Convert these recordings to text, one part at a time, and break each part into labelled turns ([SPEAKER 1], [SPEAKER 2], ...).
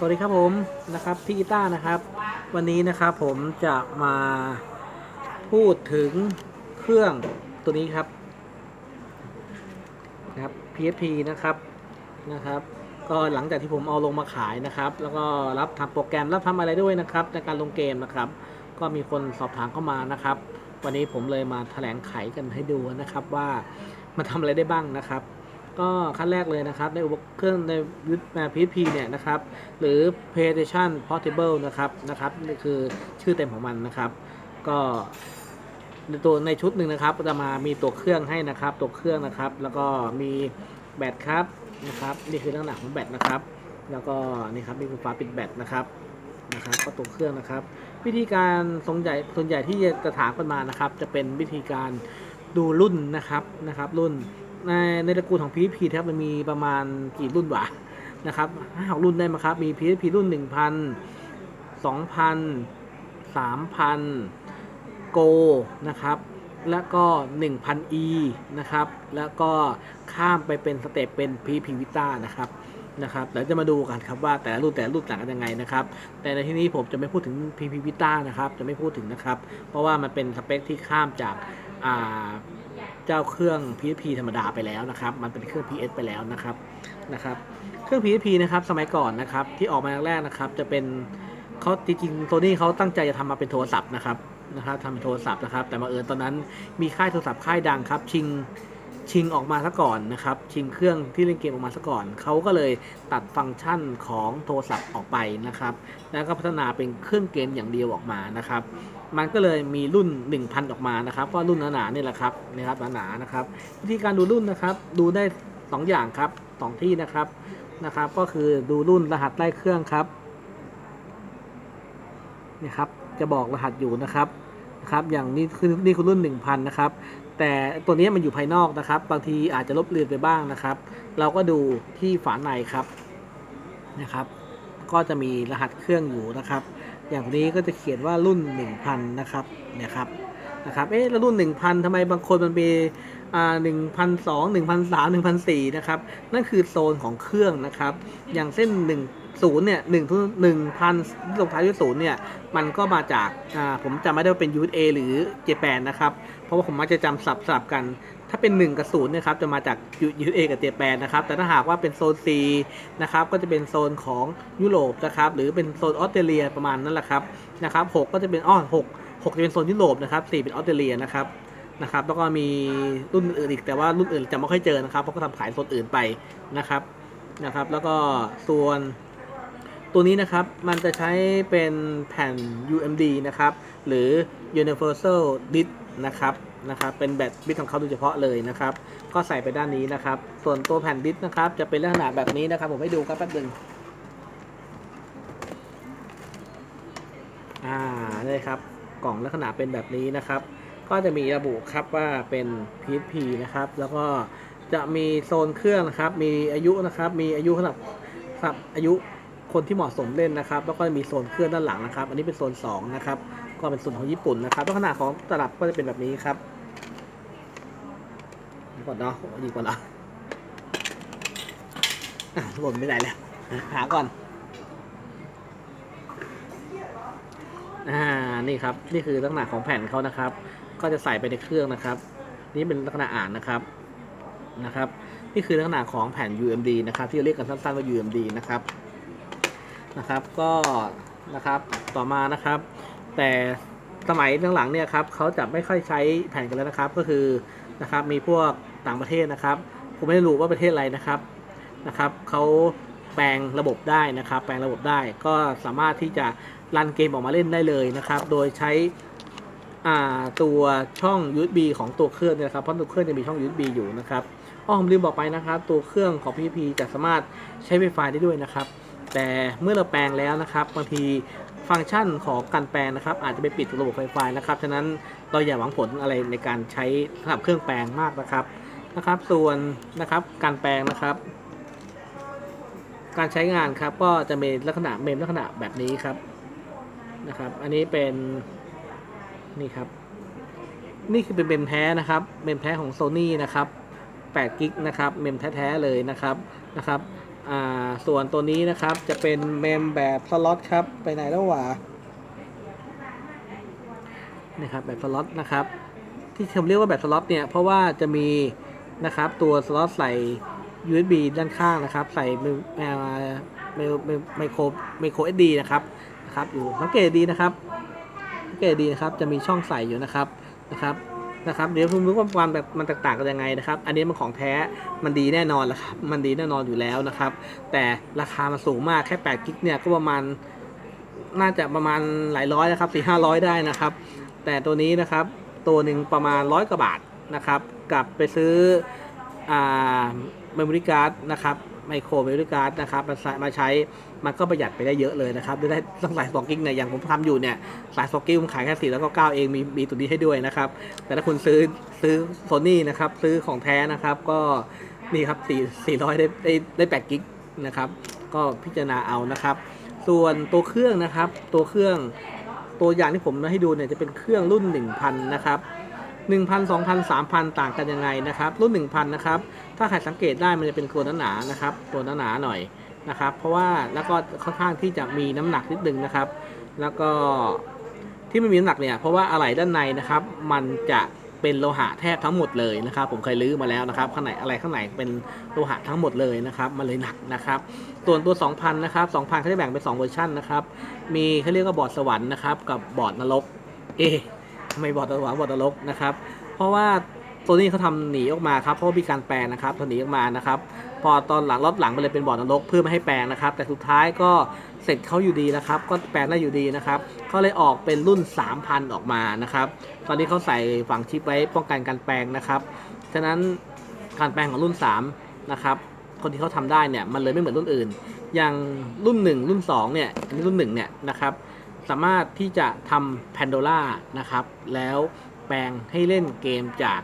[SPEAKER 1] สวัสดีครับผมนะครับพี่กีตาร์นะครับ วันนี้นะครับผมจะมาพูดถึงเครื่องตัวนี้ครับนะครับ PSP นะครับนะครับ ก็หลังจากที่ผมเอาลงมาขายนะครับ แล้วก็รับทำโปรแกรมรับทำอะไรด้วยนะครับในการลงเกมนะครับ ก็มีคนสอบถามเข้ามานะครับ วันนี้ผมเลยมาแถลงไขกันให้ดูนะครับว่ามันทำอะไรได้บ้างนะครับ ก็ขั้นแรกเลยนะครับในอุปเครื่องในยุทธมพีพีเนี่ยนะครับหรือ PlayStation Portable นะครับนะครับนี่คือชื่อเต็มของมันนะครับ ก็ในตัวในชุดหนึ่งนะครับจะมามีตัวเครื่องให้นะครับ ตัวเครื่องนะครับ แล้วก็มีแบตครับนะครับ นี่คือลักษณะของแบตนะครับ แล้วก็นี่ครับนี่คือฝาปิดแบตนะครับนะครับก็ตัวเครื่องนะครับ วิธีการส่วนใหญ่ส่วนใหญ่ที่จะถามกันมานะครับ จะเป็นวิธีการดูรุ่นนะครับนะครับ รุ่น ในในตระกูลของ PSP ครับมันมีประมาณกี่รุ่นวะนะครับห้าหกรุ่นได้ไหมครับ มี PSP รุ่น 1,000 2,000 3,000 Go นะครับ แล้วก็ 1,000E นะครับ แล้วก็ข้ามไปเป็นสเต็ปเป็น PSP Vita นะครับนะครับเดี๋ยวจะมาดูกันครับว่าแต่ละรุ่นแต่ละรุ่นต่างกันยังไงนะครับ แต่ในที่นี้ผมจะไม่พูดถึง PP Vita นะครับ จะไม่พูดถึงนะครับ เพราะว่ามันเป็นสเปคที่ข้ามจากอ่า เจ้าเครื่อง PSP ธรรมดาไปแล้วนะครับ มันเป็นเครื่อง PS ไปแล้วนะครับนะครับ เครื่อง PSP นะครับสมัยก่อนนะครับที่ออกมาแรกๆนะครับ จะเป็นเขาจริงๆโซนี่เขาตั้งใจจะทำมาเป็นโทรศัพท์นะครับนะครับทำเป็นโทรศัพท์นะครับ แต่มาเอิญตอนนั้นมีค่ายโทรศัพท์ค่ายดังครับชิง ชิงออกมาซะก่อนนะครับ ชิงเครื่องที่เล่นเกมออกมาซะก่อน เขาก็เลยตัดฟังก์ชันของโทรศัพท์ออกไปนะครับ แล้วก็พัฒนาเป็นเครื่องเกมอย่างเดียวออกมานะครับ มันก็เลยมีรุ่น 1000 ออกมานะครับว่ารุ่นหนาๆนี่แหละครับนะครับหนาๆนะครับ วิธีการดูรุ่นนะครับ ดูได้ 2 อย่างครับสองที่นะครับนะครับ ก็คือดูรุ่นรหัสไล่เครื่องครับนี่ครับจะบอกรหัสอยู่นะครับนะครับอย่างนี้คือนี่คือรุ่น 1000 นะครับ แต่ตัวนี้มันอยู่ภายนอกนะครับ บางทีอาจจะลบเลือนไปบ้างนะครับ เราก็ดูที่ฝาในครับนะครับ ก็จะมีรหัสเครื่องอยู่นะครับ อย่างนี้ก็จะเขียนว่ารุ่น 1000 นะครับเนี่ยครับนะครับเอ๊ะแล้วรุ่น 1000ทำไมบางคนมันมีอ่า1,002 1,003 1,004นะครับ นั่นคือโซนของเครื่องนะครับ อย่างเส้นหนึ่ง 1 0เนี่ย1ทุน1,000ที่ลงท้ายด้วย0เนี่ยมันก็มาจากอ่าผมจำไม่ได้ว่าเป็น USA หรือเจแปนนะครับ เพราะว่าผมมักจะจำสับสลับกัน ถ้าเป็น 1 กับ0เนี่ยครับจะมาจาก USA กับเจแปนนะครับ แต่ถ้าหากว่าเป็นโซน C นะครับก็จะเป็นโซนของยุโรปนะครับหรือเป็นโซนออสเตรเลียประมาณนั้นแหละครับนะครับ6ก็จะเป็นอ้อ6 6จะเป็นโซนยุโรปนะครับ4เป็นออสเตรเลียนะครับนะครับแล้วก็มีรุ่นอื่นอีกแต่ว่ารุ่นอื่นจะไม่ค่อยเจอนะครับเพราะก็ทำขายโซนอื่นไปนะครับนะครับ แล้วก็ส่วน ตัวนี้นะครับมันจะใช้เป็นแผ่น UMD นะครับ หรือ Universal Disc นะครับนะครับ เป็นแบตบิตของเขาโดยเฉพาะเลยนะครับ ก็ใส่ไปด้านนี้นะครับ ส่วนตัวแผ่นดิสก์นะครับ จะเป็นลักษณะแบบนี้นะครับ ผมให้ดูครับแป๊บหนึงอ่านี่ครับ กล่องลักษณะเป็นแบบนี้นะครับ ก็จะมีระบุครับว่าเป็น PSP นะครับ แล้วก็จะมีโซนเครื่องนะครับ มีอายุนะครับ มีอายุสำหรับสำหรับอายุ คนที่เหมาะสมเล่นนะครับ แล้วก็มีโซนเครื่องด้านหลังนะครับ อันนี้เป็นโซน2นะครับ ก็เป็นโซนของญี่ปุ่นนะครับลักษณะของตลับก็จะเป็นแบบนี้ครับก่อนเนาะดีกว่าเนาะหล่นไปไหนแล้ว หาก่อน อ่า นี่ครับ นี่คือลักษณะของแผ่นเขานะครับ ก็จะใส่ไปในเครื่องนะครับ นี่เป็นลักษณะอ่านนะครับ นะครับ นี่คือลักษณะของแผ่น UMD นะครับ ที่เรียกกันสั้นๆว่า UMD นะครับ นะครับ ก็นะครับต่อมานะครับ แต่สมัยหลังๆเนี่ยครับเขาจะไม่ค่อยใช้แผ่นกันแล้วนะครับ ก็คือนะครับมีพวกต่างประเทศนะครับ ผมไม่รู้ว่าประเทศอะไรนะครับนะครับเขาแปลงระบบได้นะครับ แปลงระบบได้ก็สามารถที่จะรันเกมออกมาเล่นได้เลยนะครับ โดยใช้ตัวช่อง USB ของตัวเครื่องเนี่ยนะครับ เพราะตัวเครื่องจะมีช่อง USB อยู่นะครับอ้อผมลืมบอกไปนะครับ ตัวเครื่องของ PPP จะสามารถใช้ Wi-Fi ได้ด้วยนะครับ แต่เมื่อเราแปลงแล้วนะครับบางทีฟังก์ชันของการแปลงนะครับ อาจจะไปปิดระบบไฟฟ้านะครับฉะนั้นเราอย่าหวังผลอะไรในการใช้สำหรับเครื่องแปลงมากนะครับนะครับ ส่วนนะครับการแปลงนะครับ การใช้งานครับก็จะมีลักษณะเมมลักษณะแบบนี้ครับนะครับ อันนี้เป็นนี่ครับ นี่คือเป็นเมมแท้นะครับเมมแท้ของ Sony นะครับ8กิกนะครับเมมแท้ๆเลยนะครับนะครับ อ่าส่วนตัวนี้นะครับจะเป็นเมมแบบสล็อตครับไปไหนแล้ววะนี่ครับแบบสล็อตนะครับ ที่ผมเรียกว่าแบบสล็อตเนี่ยเพราะว่าจะมีนะครับตัวสล็อตใส่ USB ด้านข้างนะครับ ใส่ไมไมไมโครไมโคร SD นะครับนะครับอยู่สังเกตดีนะครับสังเกตดีนะครับจะมีช่องใส่อยู่นะครับนะครับ นะครับเดี๋ยวผมรู้ว่าความแบบมันต่างกันยังไงนะครับ อันนี้มันของแท้มันดีแน่นอนแหละครับมันดีแน่นอนอยู่แล้วนะครับ แต่ราคามันสูงมากแค่8กิกเนี่ยก็ประมาณน่าจะประมาณหลายร้อยนะครับสี่ห้าร้อยได้นะครับ แต่ตัวนี้นะครับตัวหนึ่งประมาณร้อยกว่าบาทนะครับ กลับไปซื้ออ่าเมมโมรี่การ์ดนะครับ ไมโครเมมโรี่การ์ดนะครับมาใช้มาใช้มันก็ประหยัดไปได้เยอะเลยนะครับได้ได้ตั้งหลายสองกิกเนี่ยอย่างผมทำอยู่เนี่ยสายสองกิกผมขายแค่สี่แล้วก็เก้าเองมีมีตัวนี้ให้ด้วยนะครับ แต่ถ้าคุณซื้อซื้อโซนี่นะครับซื้อของแท้นะครับก็นี่ครับสี่สี่ร้อยได้ได้ได้แปดกิกนะครับก็พิจารณาเอานะครับ ส่วนตัวเครื่องนะครับตัวเครื่องตัวอย่างที่ผมให้ดูเนี่ยจะเป็นเครื่องรุ่น 1000 นะครับ 1,000 2,000 3,000 ต่างกันยังไงนะครับ รุ่น 1,000 นะครับ ถ้าใครสังเกตได้มันจะเป็นตัวหนาๆนะครับ ตัวหนาๆหน่อยนะครับ เพราะว่าแล้วก็ค่อนข้างที่จะมีน้ำหนักนิดนึงนะครับ แล้วก็ที่ไม่มีน้ำหนักเนี่ยเพราะว่าอะไหล่ด้านในนะครับ มันจะเป็นโลหะแทบทั้งหมดเลยนะครับ ผมเคยลื้อมาแล้วนะครับข้างในอะไรข้างในเป็นโลหะทั้งหมดเลยนะครับมันเลยหนักนะครับส่วนตัว 2,000 นะครับ 2,000เขาจะแบ่งเป็น2เวอร์ชันนะครับ มีเขาเรียกว่าบอร์ดสวรรค์นะครับกับบอร์ดนรกเอ ไม่บอดสวรรค์บอดนรกนะครับ เพราะว่าตัวนี้เขาทำหนีออกมาครับเพราะมีการแปลงนะครับตัวหนีออกมานะครับ พอตอนหลังรอบหลังมันเลยเป็นบอดนรกเพื่อไม่ให้แปลงนะครับ แต่สุดท้ายก็เสร็จเขาอยู่ดีนะครับ ก็แปลงได้อยู่ดีนะครับเขาเลยออกเป็นรุ่น 3,000 ออกมานะครับ ตอนนี้เขาใส่ฝังชิปไว้ป้องกันการแปลงนะครับฉะนั้นการแปลงของรุ่น3นะครับคนที่เขาทำได้เนี่ยมันเลยไม่เหมือนรุ่นอื่น อย่างรุ่น 1 รุ่น2เนี่ยอันนี้รุ่น1เนี่ยนะครับ สามารถที่จะทำ Pandora นะครับ แล้วแปลงให้เล่นเกมจาก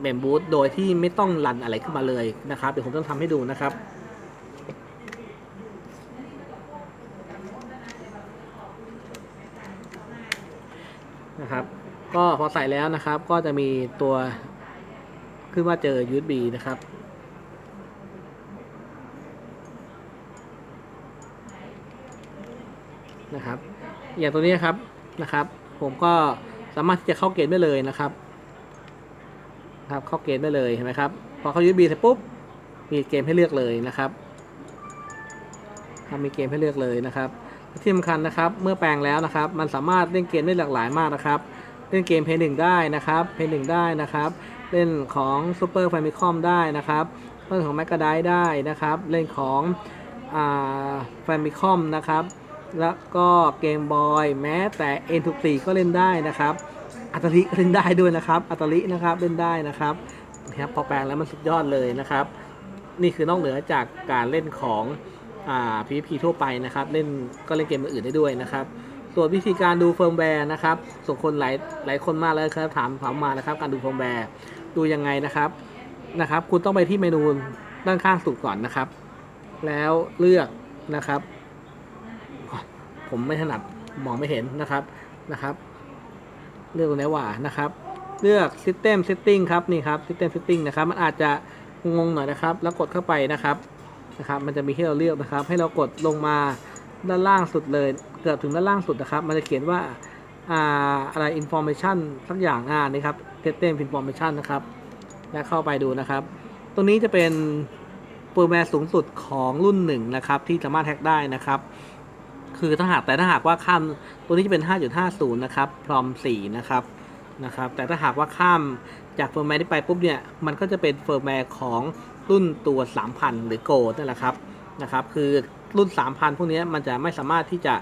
[SPEAKER 1] เมมบูธโดยที่ไม่ต้องรันอะไรขึ้นมาเลยนะครับ เดี๋ยวผมต้องทำให้ดูนะครับนะครับก็พอใส่แล้วนะครับก็จะมีตัวขึ้นว่าเจอ USB นะครับ นะครับ อย่างตัวนี้ครับนะครับ ผมก็สามารถที่จะเข้าเกณฑ์ได้เลยนะครับ ครับเข้าเกณฑ์ได้เลยเห็นไหมครับพอเข้า USB เสร็จปุ๊บมีเกมให้เลือกเลยนะครับครับมีเกมให้เลือกเลยนะครับที่สำคัญนะครับเมื่อแปลงแล้วนะครับ มันสามารถเล่นเกมได้หลากหลายมากนะครับ เล่นเกมเพย์หนึ่งได้นะครับเพย์หนึ่งได้นะครับ เล่นของ Super Famicom ได้นะครับเล่นของ m a c ก d i ได้นะครับ เล่นของอ่า Famicom นะครับ แล้วก็เกมบอยแม้แต่ N64 ก็เล่นได้นะครับอัตลิเล่นได้ด้วยนะครับอัตลินะครับเล่นได้นะครับนะครับพอแปลงแล้วมันสุดยอดเลยนะครับ นี่คือนอกเหนือจากการเล่นของอ่า PVP ทั่วไปนะครับ เล่นก็เล่นเกมอื่นได้ด้วยนะครับส่วนวิธีการดูเฟิร์มแวร์นะครับส่วนคนหลายหลายคนมากเลยครับถามถามมานะครับการดูเฟิร์มแวร์ดูยังไงนะครับนะครับ คุณต้องไปที่เมนูด้านข้างสุดก่อนนะครับ แล้วเลือกนะครับ ผมไม่ถนัดมองไม่เห็นนะครับนะครับเลือกตรงไหนว่านะครับ เลือก System Setting ครับนี่ครับ System Setting นะครับมันอาจจะงงหน่อยนะครับ แล้วกดเข้าไปนะครับนะครับ มันจะมีให้เราเลือกนะครับ ให้เรากดลงมาด้านล่างสุดเลย เกือบถึงด้านล่างสุดนะครับ มันจะเขียนว่าอ่าอะไร information สักอย่างอ่านี่ครับ System Information นะครับ แล้วเข้าไปดูนะครับตรงนี้จะเป็นเปอร์แมสูงสุดของรุ่นหนึ่งนะครับ ที่สามารถแฮ็กได้นะครับ คือถ้าหากแต่ถ้าหากว่าข้ามตัวนี้จะเป็น 5.50 นะครับ พรอม 4 นะครับนะครับ แต่ถ้าหากว่าข้ามจากเฟิร์มแวร์นี้ไปปุ๊บเนี่ย มันก็จะเป็นเฟิร์มแวร์ของรุ่นตัว 3,000 หรือโกลนั่นแหละครับนะครับ คือรุ่น 3,000 พวกนี้มันจะไม่สามารถที่จะ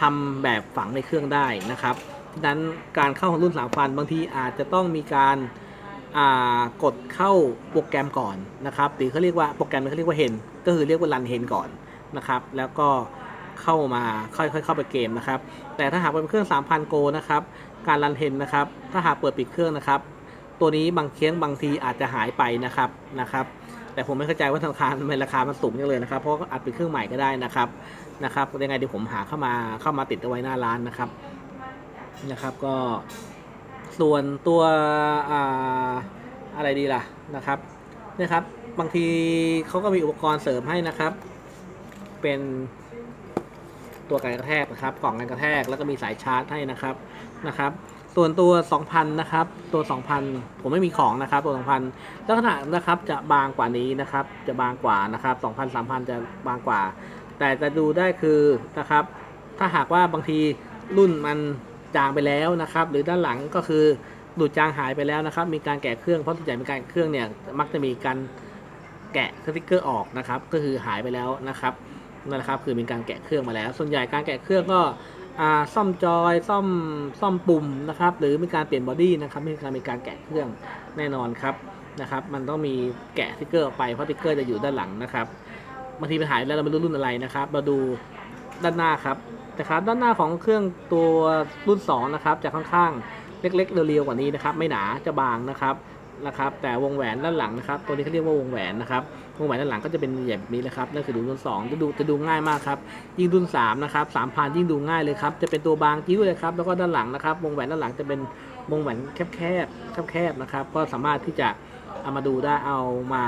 [SPEAKER 1] ทำแบบฝังในเครื่องได้นะครับดังนั้นการเข้าของรุ่น 3,000 บางทีอาจจะต้องมีการอ่ากดเข้าโปรแกรมก่อนนะครับหรือเขาเรียกว่าโปรแกรมเขาเรียกว่าเฮนก็คือเรียกว่ารันเฮนก่อนนะครับ แล้วก็ เข้ามาค่อยๆ เข้าไปเกมนะครับ แต่ถ้าหากเป็นเครื่อง 3,000 โกนะครับ การรันเฮนนะครับ ถ้าหากเปิดปิดเครื่องนะครับ ตัวนี้บางเครื่องบางทีอาจจะหายไปนะครับนะครับ แต่ผมไม่เข้าใจว่าธนาคารทำไมราคามันสูงจังเลยนะครับ เพราะอาจเป็นเครื่องใหม่ก็ได้นะครับนะครับยังไงเดี๋ยวผมหาเข้ามาเข้ามาติดเอาไว้หน้าร้านนะครับนะครับก็ส่วนตัวอ่าอะไรดีล่ะนะครับนะครับ บางทีเขาก็มีอุปกรณ์เสริมให้นะครับ เป็น ตัวกันกระแทกนะครับ กล่องกันกระแทกแล้วก็มีสายชาร์จให้นะครับนะครับ ส่วนตัว 2,000 นะครับ ตัว 2,000 ผมไม่มีของนะครับ ตัว 2,000 ลักษณะนะครับจะบางกว่านี้นะครับ จะบางกว่านะครับ 2,000 3,000 จะบางกว่า แต่จะดูได้คือนะครับ ถ้าหากว่าบางทีรุ่นมันจางไปแล้วนะครับ หรือด้านหลังก็คือดูดจางหายไปแล้วนะครับ มีการแกะเครื่องเพราะส่วนใหญ่เป็นการเครื่องเนี่ยมักจะมีการแกะสติกเกอร์ออกนะครับ ก็คือหายไปแล้วนะครับ นั่นแหละครับ คือมีการแกะเครื่องมาแล้ว ส่วนใหญ่การแกะเครื่องก็ซ่อมจอยซ่อมซ่อมปุ่มนะครับ หรือมีการเปลี่ยนบอดี้นะครับมีการมีการแกะเครื่องแน่นอนครับนะครับ มันต้องมีแกะสติกเกอร์ออกไปเพราะสติกเกอร์จะอยู่ด้านหลังนะครับบางทีมันหายแล้วเราไม่รู้รุ่นอะไรนะครับ มาดูด้านหน้าครับนะครับ ด้านหน้าของเครื่องตัวรุ่น2นะครับจะค่อนข้างเล็กๆเรียวๆกว่านี้นะครับ ไม่หนาจะบางนะครับ นะครับ แต่วงแหวนด้านหลังนะครับ ตัวนี้เขาเรียกว่าวงแหวนนะครับ วงแหวนด้านหลังก็จะเป็นแบบนี้นะครับ นั่นคือดูรุ่น2จะดูจะดูง่ายมากครับ ยิ่งรุ่น3นะครับ3,000ยิ่งดูง่ายเลยครับ จะเป็นตัวบางจิ้วเลยครับ แล้วก็ด้านหลังนะครับ วงแหวนด้านหลังจะเป็นวงแหวนแคบๆแคบๆนะครับ ก็สามารถที่จะเอามาดูได้เอามา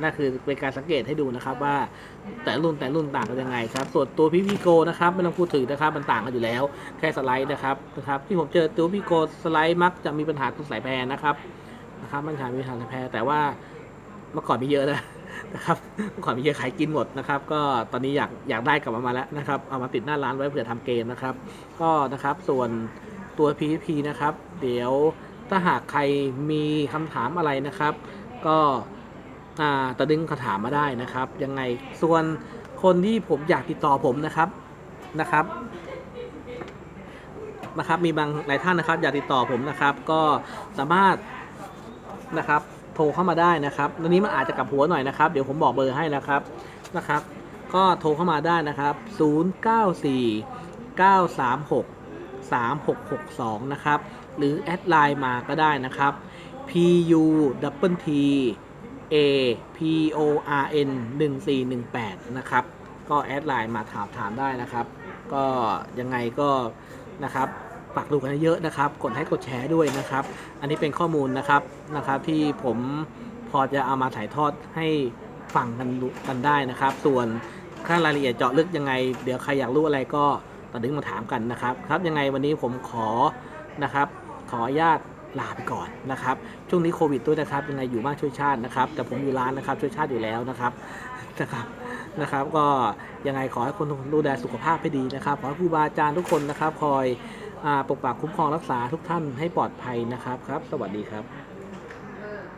[SPEAKER 1] นั่นคือเป็นการสังเกตให้ดูนะครับว่าแต่รุ่นแต่รุ่นต่างกันยังไงครับ ส่วนตัวพี่พีโกนะครับไม่ต้องพูดถึงนะครับมันต่างกันอยู่แล้ว แค่สไลด์นะครับนะครับที่ผมเจอตัวพี่โกสไลด์มักจะมีปัญหาตรงสายแพรนะครับ นะครับปัญหามีหาสายแพรแต่ว่าเมื่อก่อนมีเยอะนะนะครับเมื่อก่อนมีเยอะขายกินหมดนะครับ ก็ตอนนี้อยากอยากได้กลับมามาแล้วนะครับ เอามาติดหน้าร้านไว้เผื่อทำเกมนะครับ ก็นะครับส่วนตัว PVP นะครับ เดี๋ยวถ้าหากใครมีคำถามอะไรนะครับ ก็อ่าตะดึงคำถามมาได้นะครับ ยังไงส่วนคนที่ผมอยากติดต่อผมนะครับนะครับนะครับมีบางหลายท่านนะครับ อยากติดต่อผมนะครับ ก็สามารถ นะครับ โทรเข้ามาได้นะครับตอนนี้มันอาจจะกลับหัวหน่อยนะครับ เดี๋ยวผมบอกเบอร์ให้นะครับนะครับ ก็โทรเข้ามาได้นะครับ 094 936 3662 นะครับ หรือแอดไลน์มาก็ได้นะครับ pu double t a p o r n 1418 นะครับ ก็แอดไลน์มาถามถามได้นะครับ ก็ยังไงก็นะครับ ฝากดูกันเยอะนะครับ กดให้กดแชร์ด้วยนะครับ อันนี้เป็นข้อมูลนะครับนะครับ ที่ผมพอจะเอามาถ่ายทอดให้ฟังกันดูกันได้นะครับ ส่วนข้างรายละเอียดเจาะลึกยังไง เดี๋ยวใครอยากรู้อะไรก็ตัดดึงมาถามกันนะครับ ครับยังไงวันนี้ผมขอนะครับ ขออนุญาตลาไปก่อนนะครับ ช่วงนี้โควิดด้วยนะครับยังไงอยู่บ้านช่วยชาตินะครับ แต่ผมอยู่ร้านนะครับช่วยชาติอยู่แล้วนะครับนะครับนะครับ ก็ยังไงขอให้คนดูแลสุขภาพให้ดีนะครับ ขอให้ครูบาอาจารย์ทุกคนนะครับ คอย ปกปักคุ้มครองรักษาทุกท่านให้ปลอดภัยนะครับครับ สวัสดีครับ